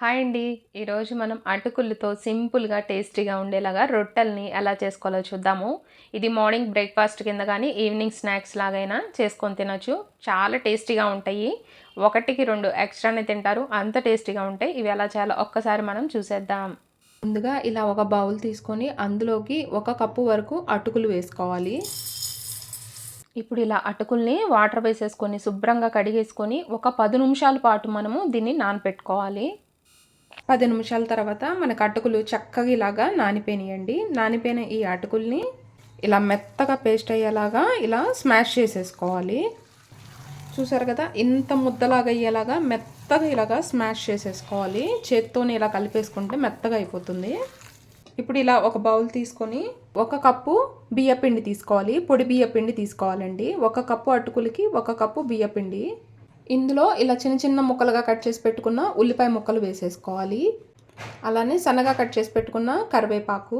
Hi అండి. ఈరోజు మనం అటుకులతో సింపుల్గా టేస్టీగా ఉండేలాగా రొట్టెల్ని ఎలా చేసుకోవాలో చూద్దాము. ఇది మార్నింగ్ బ్రేక్ఫాస్ట్ కింద కానీ ఈవినింగ్ స్నాక్స్ లాగైనా చేసుకొని తినొచ్చు. చాలా టేస్టీగా ఉంటాయి. ఒకటికి రెండు ఎక్స్ట్రానే తింటారు. అంత టేస్టీగా ఉంటాయి. ఇవి ఎలా చేయాలో ఒక్కసారి మనం చూసేద్దాం. ముందుగా ఇలా ఒక బౌల్ తీసుకొని అందులోకి ఒక కప్పు వరకు అటుకులు వేసుకోవాలి. ఇప్పుడు ఇలా అటుకుల్ని వాటర్ వేసేసుకొని శుభ్రంగా కడిగేసుకొని ఒక పది నిమిషాల పాటు మనము దీన్ని నానపెట్టుకోవాలి. పది నిమిషాల తర్వాత మనకు అటుకులు చక్కగా ఇలాగా నానిపోయినాయండి. నానిపోయిన ఈ అటుకుల్ని ఇలా మెత్తగా పేస్ట్ అయ్యేలాగా ఇలా స్మాష్ చేసేసుకోవాలి. చూసారు కదా? ఇంత ముద్దలాగా అయ్యేలాగా మెత్తగా ఇలాగా స్మాష్ చేసేసుకోవాలి. చేత్తోని ఇలా కలిపేసుకుంటే మెత్తగా అయిపోతుంది. ఇప్పుడు ఇలా ఒక బౌల్ తీసుకొని ఒక కప్పు బియ్యపిండి తీసుకోవాలి. పొడి బియ్యపిండి తీసుకోవాలండి. ఒక కప్పు అటుకులకి ఒక కప్పు బియ్యపిండి. ఇందులో ఇలా చిన్న చిన్న ముక్కలుగా కట్ చేసి పెట్టుకున్న ఉల్లిపాయ ముక్కలు వేసేసుకోవాలి. అలానే సన్నగా కట్ చేసి పెట్టుకున్న కరివేపాకు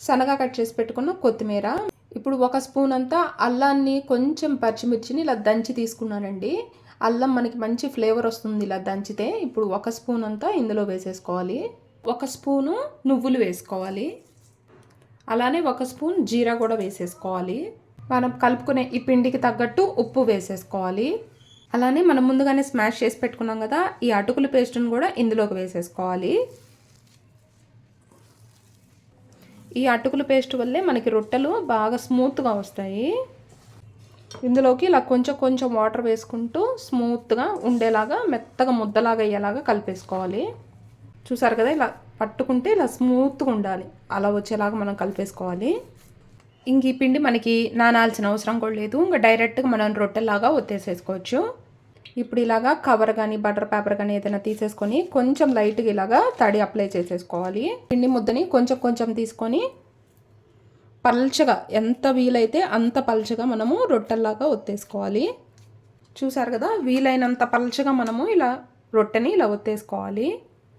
సన్నగా కట్ చేసి పెట్టుకున్న కొత్తిమీర. ఇప్పుడు ఒక స్పూన్ అంతా అల్లాన్ని కొంచెం పచ్చిమిర్చిని ఇలా దంచి తీసుకున్నానండి. అల్లం మనకి మంచి ఫ్లేవర్ వస్తుంది ఇలా దంచితే. ఇప్పుడు ఒక స్పూన్ అంతా ఇందులో వేసేసుకోవాలి. ఒక స్పూను నువ్వులు వేసుకోవాలి. అలానే ఒక స్పూన్ జీరా కూడా వేసేసుకోవాలి. మనం కలుపుకునే ఈ పిండికి తగ్గట్టు ఉప్పు వేసేసుకోవాలి. అలానే మనం ముందుగానే స్మాష్ చేసి పెట్టుకున్నాం కదా ఈ అటుకుల పేస్ట్ని కూడా ఇందులోకి వేసేసుకోవాలి. ఈ అటుకుల పేస్ట్ వల్లే మనకి రొట్టెలు బాగా స్మూత్గా వస్తాయి. ఇందులోకి ఇలా కొంచెం కొంచెం వాటర్ వేసుకుంటూ స్మూత్గా ఉండేలాగా మెత్తగా ముద్దలాగా అయ్యేలాగా కలిపేసుకోవాలి. చూసారు కదా ఇలా పట్టుకుంటే ఇలా స్మూత్గా ఉండాలి. అలా వచ్చేలాగా మనం కలిపేసుకోవాలి. ఇంక ఈ పిండి మనకి నానాల్సిన అవసరం కూడా లేదు. ఇంకా డైరెక్ట్గా మనం రొట్టెలాగా ఒత్తేసేసుకోవచ్చు. ఇప్పుడు ఇలాగా కవర్ కానీ బటర్ పేపర్ కానీ ఏదైనా తీసేసుకొని కొంచెం లైట్గా ఇలాగా తడి అప్లై చేసేసుకోవాలి. పిండి ముద్దని కొంచెం కొంచెం తీసుకొని పల్చగా ఎంత వీలైతే అంత పల్చగా మనము రొట్టెల్లాగా ఒత్తేసుకోవాలి. చూసారు కదా వీలైనంత పల్చగా మనము ఇలా రొట్టెని ఇలా ఒత్తేసుకోవాలి.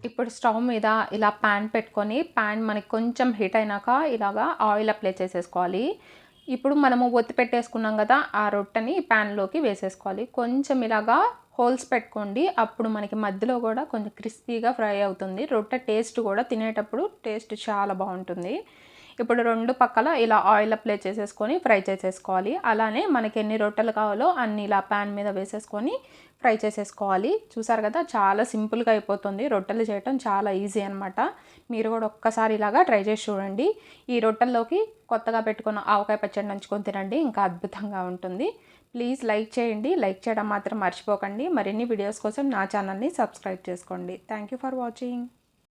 ఇప్పుడు స్టవ్ మీద ఇలా ప్యాన్ పెట్టుకొని ప్యాన్ మనకి కొంచెం హీట్ అయినాక ఇలాగా ఆయిల్ అప్లై చేసేసుకోవాలి. ఇప్పుడు మనము ఒత్తి పెట్టేసుకున్నాం కదా ఆ రొట్టెని ప్యాన్లోకి వేసేసుకోవాలి. కొంచెం ఇలాగా హోల్స్ పెట్టుకోండి. అప్పుడు మనకి మధ్యలో కూడా కొంచెం క్రిస్పీగా ఫ్రై అవుతుంది. రొట్టె టేస్ట్ కూడా తినేటప్పుడు టేస్ట్ చాలా బాగుంటుంది. ఇప్పుడు రెండు పక్కల ఇలా ఆయిల్ అప్లై చేసేసుకొని ఫ్రై చేసేసుకోవాలి. అలానే మనకి ఎన్ని రొట్టెలు కావాలో అన్ని ఇలా ప్యాన్ మీద వేసేసుకొని ఫ్రై చేసేసుకోవాలి. చూసారు కదా చాలా సింపుల్గా అయిపోతుంది. రొట్టెలు చేయటం చాలా ఈజీ అనమాట మీరు కూడా ఒక్కసారి ఇలాగా ట్రై చేసి చూడండి. ఈ రొట్టెల్లోకి కొత్తగా పెట్టుకున్న ఆవకాయ పచ్చడి నంచుకొని తినండి ఇంకా అద్భుతంగా ఉంటుంది. ప్లీజ్ లైక్ చేయండి. లైక్ చేయడం మాత్రం మర్చిపోకండి. మరిన్ని వీడియోస్ కోసం నా ఛానల్ని సబ్స్క్రైబ్ చేసుకోండి. Thank you for watching